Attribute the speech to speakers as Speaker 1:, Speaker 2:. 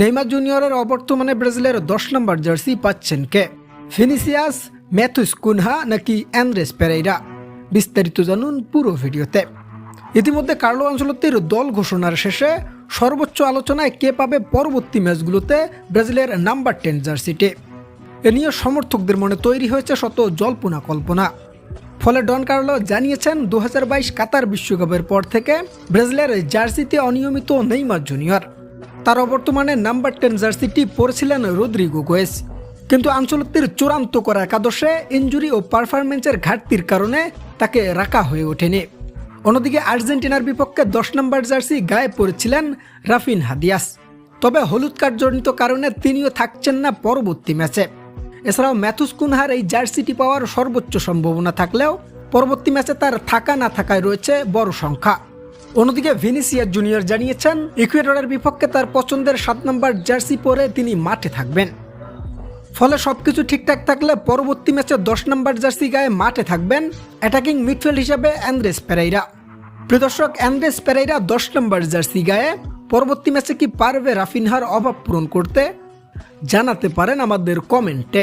Speaker 1: Neymar জুনিয়রের অবর্তমানে ব্রাজিলের দশ নম্বর জার্সি পাচ্ছেন কে? ফিনিসিয়াস ম্যাথুস কুনহা নাকি অ্যান্ড্রেস পেরেইরা? বিস্তারিত জানুন পুরো ভিডিওতে। ইতিমধ্যে কার্লো আঞ্চলতির দল ঘোষণার শেষে সর্বোচ্চ আলোচনায় কে পাবে পরবর্তী ম্যাচগুলোতে ব্রাজিলের নাম্বার টেন জার্সিটি? এ নিয়ে সমর্থকদের মনে তৈরি হয়েছে শত জল্পনা কল্পনা। ফলে ডন কার্লো জানিয়েছেন দু হাজার বাইশ কাতার বিশ্বকাপের পর থেকে ব্রাজিলের জার্সিতে অনিয়মিত নেইমার জুনিয়র। তার অবর্তমানে নাম্বার টেন জার্সিটি পরেছিলেন রদ্রিগো গোয়েস। কিন্তু আঞ্চলিকদের চূড়ান্ত করা একাদশে ইঞ্জুরি ও পারফরমেন্সের ঘাটতির কারণে তাকে রাখা হয়ে ওঠেনি। অন্যদিকে আর্জেন্টিনার বিপক্ষে দশ নম্বর জার্সি গায়ে পড়েছিলেন রাফিন হাদিয়াস। তবে হলুদ কার্ডজনিত কারণে তিনিও থাকছেন না পরবর্তী ম্যাচে। এছাড়াও ম্যাথুস কুনহার এই জার্সিটি পাওয়ার সর্বোচ্চ সম্ভাবনা থাকলেও পরবর্তী ম্যাচে তার থাকা না থাকায় রয়েছে বড় সংখ্যা। অন্যদিকে ভিনিসিয়াস জুনিয়র জানিয়েছেন, ইকুয়েডরের বিপক্ষে তার পছন্দের সাত নম্বর জার্সি পরে তিনি মাঠে থাকবেন। ফলে সবকিছু ঠিকঠাক থাকলে পরবর্তী ম্যাচে দশ নম্বর জার্সি গায়ে মাঠে থাকবেন অ্যাটাকিং মিডফিল্ড হিসেবে অ্যান্ড্রেস পেরাইরা। প্রিদর্শক অ্যান্ড্রেস পেরাইরা দশ নম্বর জার্সি গায়ে পরবর্তী ম্যাচে কি পারবে রাফিনহার অভাব পূরণ করতে? জানাতে পারেন আমাদের কমেন্টে।